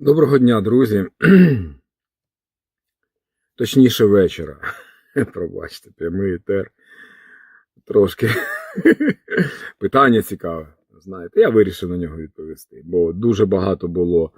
Доброго дня, друзі. Точніше вечора. Пробачте, прямий етер. Трошки питання цікаве. Знаєте, я вирішив на нього відповісти, бо дуже багато було,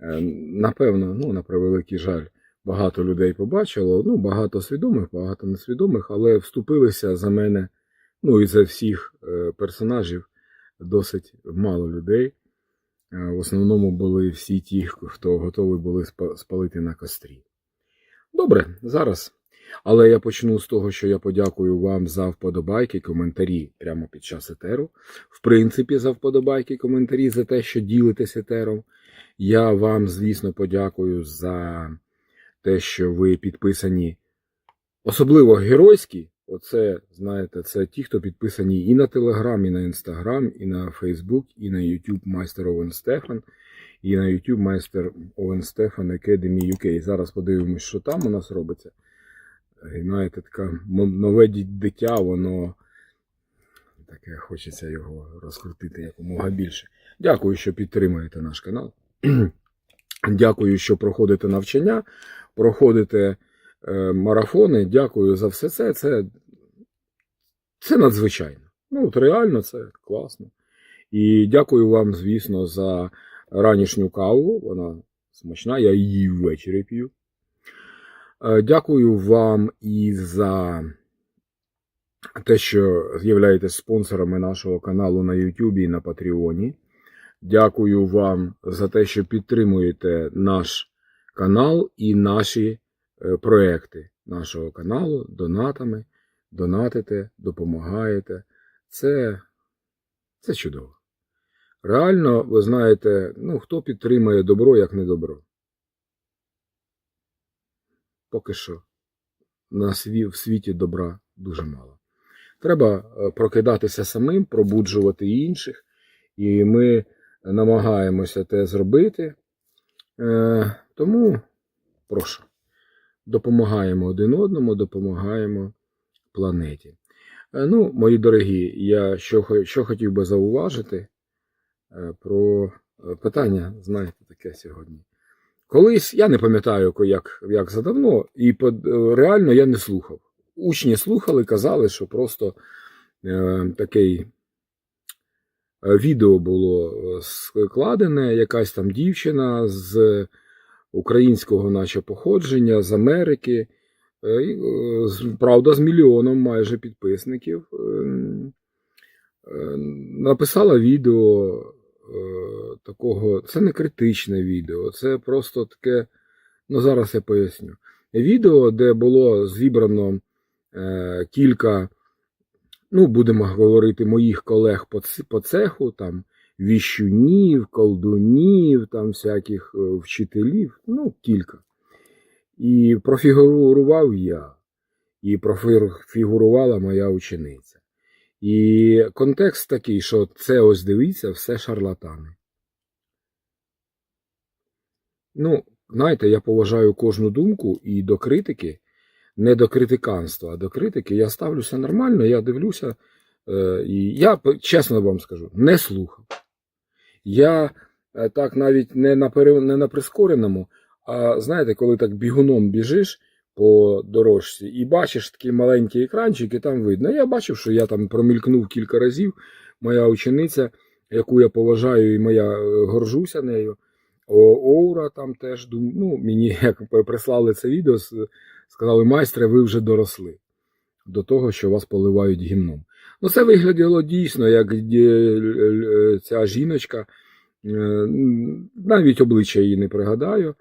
е, напевно, ну, на превеликий жаль, багато людей побачило. Ну, багато свідомих, багато несвідомих, але вступилися за мене, ну і за всіх е, персонажів досить мало людей. В основному були всі ті, хто готовий були спалити на кострі. Добре, зараз. Але я почну з того, що я подякую вам за вподобайки, коментарі прямо під час етеру. В принципі, за вподобайки, коментарі, за те, що ділитесь етером. Я вам, звісно, подякую за те, що ви підписані, особливо геройські. Оце, знаєте, це ті, хто підписані і на Телеграм, і на Інстаграм, і на Фейсбук, і на YouTube майстер Овен Стефан, і на YouTube майстер Овен Стефан Academy UK. Зараз подивимось, що там у нас робиться. Знаєте, таке нове дитя, воно таке хочеться його розкрутити якомога більше. Дякую, що підтримуєте наш канал. Дякую, що проходите навчання, проходите марафони. Дякую за все це. Це, це надзвичайно. Ну, от реально, це класно. І дякую вам, звісно, за ранішню каву. Вона смачна, я її ввечері п'ю. Е, Дякую вам і за те, що з'являєтесь спонсорами нашого каналу на YouTube і на Патреоні. Дякую вам за те, що підтримуєте наш канал і наші е, проекти нашого каналу донатами. Донатите, допомагаєте. Це, це чудово. Реально, ви знаєте, ну, хто підтримує добро, як не добро. Поки що на сві, в світі добра дуже мало. Треба е, прокидатися самим, пробуджувати інших, і ми намагаємося те зробити. Е, тому прошу, допомагаємо один одному, допомагаємо планеті. Е, ну, мої дорогі, я що, що хотів би зауважити е, про е, питання, знаєте, таке сьогодні. Колись я не пам'ятаю, як, як задавно, і реально я не слухав. Учні слухали, казали, що просто е, такий відео було складене, якась там дівчина з українського, наче походження, з Америки. Е, е, Правда, з мільйоном майже підписників. е, Написала відео такого. Це не критичне відео, це просто таке. Ну, зараз я поясню. Відео, де було зібрано кілька, ну, будемо говорити, моїх колег по цеху, там, віщунів, колдунів, там всяких е, вчителів, ну, кілька. І профігурував я, і профігурувала моя учениця. І контекст такий, що це ось дивіться, все шарлатани. Ну, знаєте, я поважаю кожну думку і до критики, не до критиканства, а до критики я ставлюся нормально, я дивлюся, е, і я чесно вам скажу, не слухав. Я е, так навіть не на, пере- не на прискореному, а знаєте, коли так бігуном біжиш по дорожці і бачиш такий маленький екранчик, і там видно. Я бачив, що я там промількнув кілька разів. Моя учениця, яку я поважаю, і моя е, горжуся нею. Оура там теж ну, мені як прислали це відео, сказали, майстре, ви вже доросли до того, що вас поливають гімном. Ну, це виглядало дійсно, як е, е, ця жіночка, е, навіть обличчя її не пригадаю,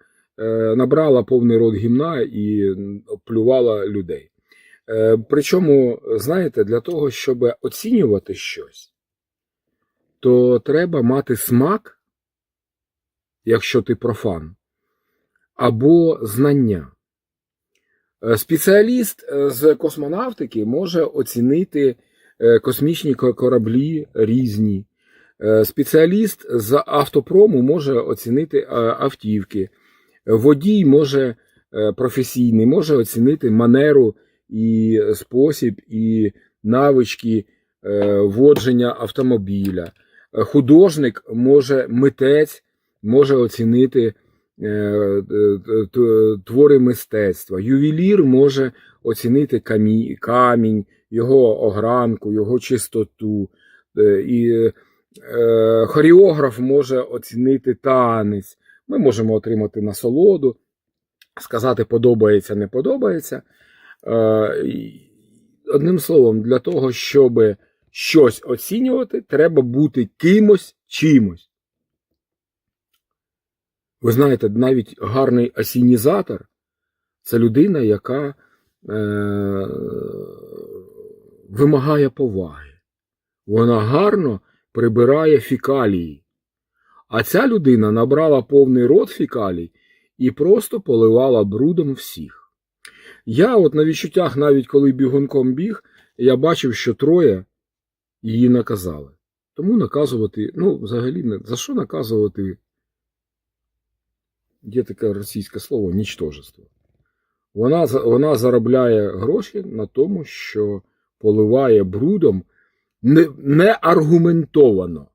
набрала повний рот гімна і плювала людей. Причому, знаєте, для того, щоб оцінювати щось, то треба мати смак, якщо ти профан, або знання. Спеціаліст з космонавтики може оцінити космічні кораблі різні. Е, Спеціаліст з автопрому може оцінити е, автівки. Водій може е, професійний, може оцінити манеру і спосіб, і навички е, водження автомобіля. Е, Художник може, митець може оцінити е, е, твори мистецтва. Ювелір може оцінити камінь, його огранку, його чистоту. Е, І е, хореограф може оцінити танець. Ми можемо отримати насолоду, сказати подобається, не подобається. Е, Одним словом, для того, щоб щось оцінювати, треба бути кимось чимось. Ви знаєте, навіть гарний асінізатор це людина, яка вимагає поваги. Вона гарно прибирає фікалії. А ця людина набрала повний рот фікалій і просто поливала брудом всіх. Я, от на відчуттях, навіть коли бігунком біг, я бачив, що троє її наказали. Тому наказувати, ну, взагалі, за що наказувати? Є таке російське слово нічтожество. Вона, вона заробляє гроші на тому, що поливає брудом не, не аргументовано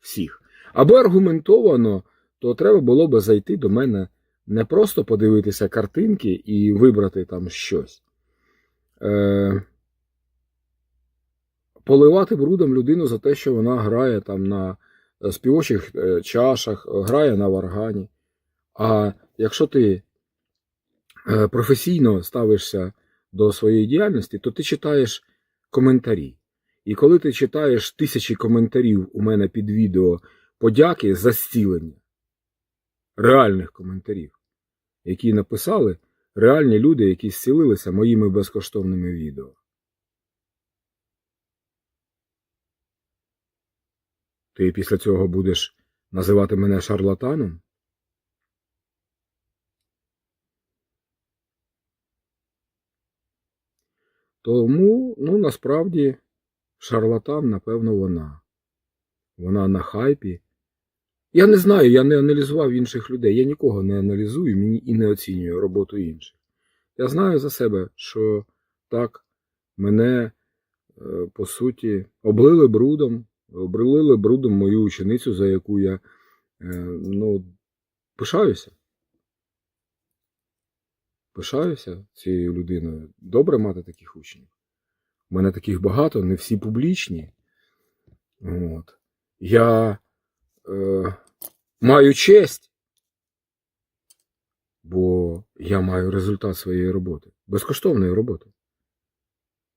всіх. Аби аргументовано, то треба було би зайти до мене не просто подивитися картинки і вибрати там щось. Е, поливати брудом людину за те, що вона грає там на співочих е, чашах, грає на варгані. А якщо ти е, професійно ставишся до своєї діяльності, то ти читаєш коментарі. І коли ти читаєш тисячі коментарів у мене під відео подяки за зцілення, реальних коментарів, які написали реальні люди, які зцілилися моїми безкоштовними відео. Ти після цього будеш називати мене шарлатаном? Тому, ну, насправді, шарлатан, напевно, вона. Вона на хайпі. Я не знаю, я не аналізував інших людей. Я нікого не аналізую мені і не оцінюю роботу інших. Я знаю за себе, що так, мене, е, по суті, облили брудом, облили брудом мою ученицю, за яку я е, ну, пишаюся. Пишаюся цією людиною. Добре мати таких учнів. У мене таких багато, не всі публічні. От. Я е, маю честь, бо я маю результат своєї роботи, безкоштовної роботи.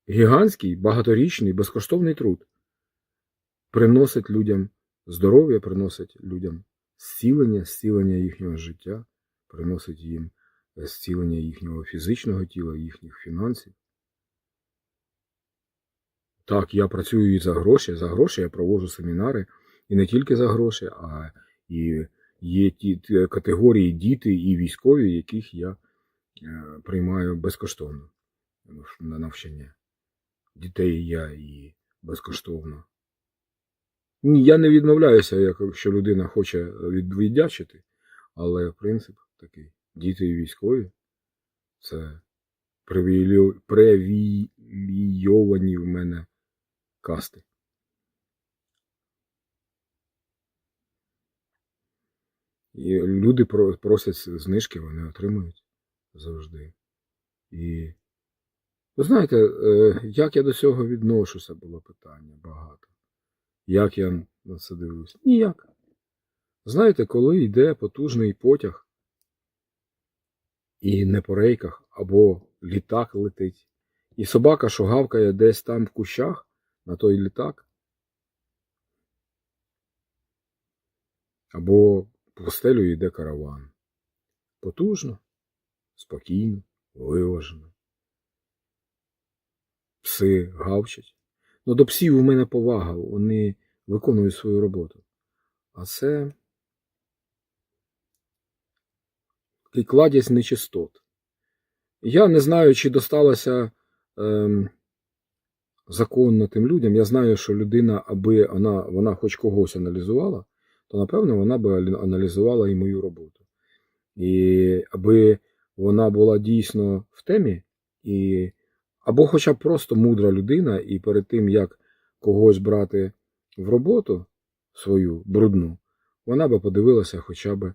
Гігантський, багаторічний, безкоштовний труд приносить людям здоров'я, приносить людям зцілення, зцілення їхнього життя, приносить їм зцілення їхнього фізичного тіла, їхніх фінансів. Так, я працюю і за гроші. За гроші я проводжу семінари. І не тільки за гроші, а і є ті категорії діти і військові, яких я е, приймаю безкоштовно на навчання. Дітей я і безкоштовно. Я не відмовляюся, якщо людина хоче віддячити, але принцип такий. Діти і військові це привілей- привілейовані в мене касти. І люди просять знижки, вони отримують завжди. І ви знаєте, е, як я до цього відношуся, було питання багато. Як я на це дивлюсь? Ніяк. Знаєте, коли йде потужний потяг, і не по рейках, або літак летить, і собака, що гавкає десь там в кущах на той літак, або по стелю йде караван. Потужно, спокійно, виважено. Пси гавчать. Ну, до псів у мене повага, вони виконують свою роботу. А це такий кладязь нечистот. Я не знаю, чи досталося ем, законно тим людям. Я знаю, що людина, аби вона, вона хоч когось аналізувала, то напевно вона би аналізувала і мою роботу. І аби вона була дійсно в темі, і, або хоча б просто мудра людина, і перед тим, як когось брати в роботу свою брудну, вона би подивилася хоча б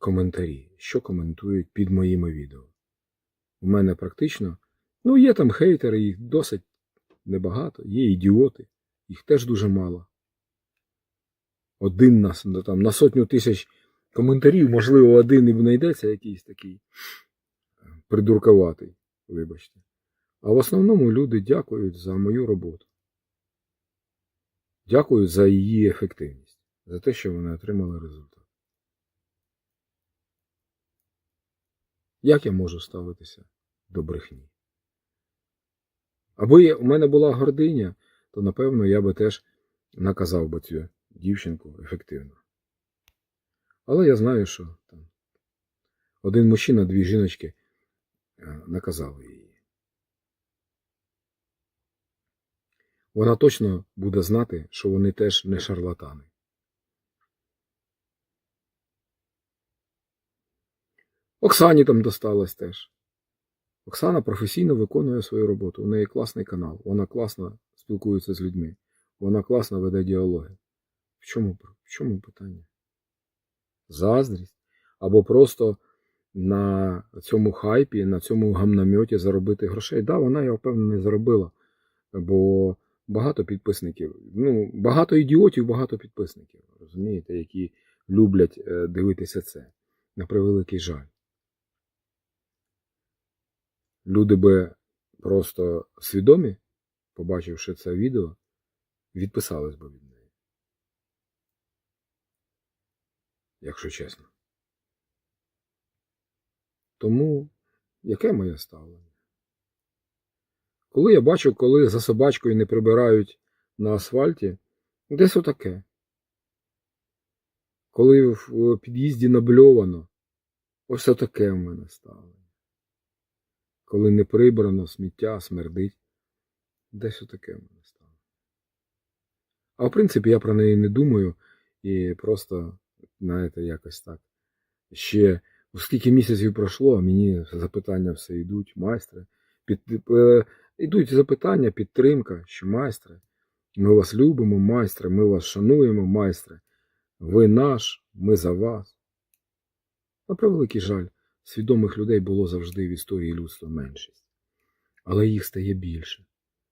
коментарі, що коментують під моїми відео. У мене практично, ну, є там хейтери, їх досить небагато, є ідіоти, їх теж дуже мало. Один на, там, на сотню тисяч коментарів, можливо, один і знайдеться якийсь такий е, придурковатий, вибачте. А в основному люди дякують за мою роботу. Дякують за її ефективність, за те, що вони отримали результат. Як я можу ставитися до брехні? Аби у мене була гординя, то напевно я би теж наказав би цю дівчинку ефективно. Але я знаю, що там один мужчина, дві жіночки е, наказали її. Вона точно буде знати, що вони теж не шарлатани. Оксані там досталось теж. Оксана професійно виконує свою роботу. У неї класний канал, вона класно спілкується з людьми, вона класно веде діалоги. В чому, в чому питання? Заздрість? Або просто на цьому хайпі, на цьому гамнаметі заробити грошей. Так, да, вона, я впевнений, заробила. Бо багато підписників, ну, багато ідіотів, багато підписників, розумієте, які люблять е, дивитися це. На превеликий жаль. Люди би просто свідомі, побачивши це відео, відписались би від неї. Якщо чесно. Тому яке моє ставлення? Коли я бачу, коли за собачкою не прибирають на асфальті, десь отаке. Коли в під'їзді набльовано, ось отаке в мене ставлення. Коли не прибрано, сміття, смердить, десь отаке в мене ставлення. А в принципі, я про неї не думаю і просто, знаєте, якось так. Ще скільки місяців пройшло, мені запитання все йдуть, майстри. Під, е, йдуть запитання, підтримка, що майстри, ми вас любимо, майстри, ми вас шануємо, майстри. Ви наш, ми за вас. На превеликий жаль, свідомих людей було завжди в історії людства меншість. Але їх стає більше.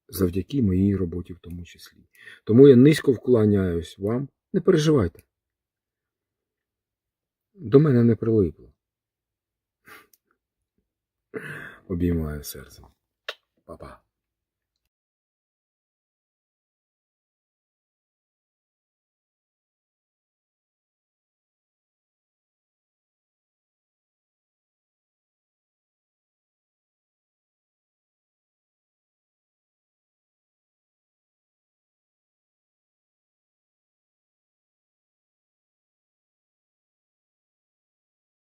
Завдяки моїй роботі в тому числі. Тому я низько вклоняюсь вам. Не переживайте. До мене не прилипло. Обіймаю серцем. Па-па.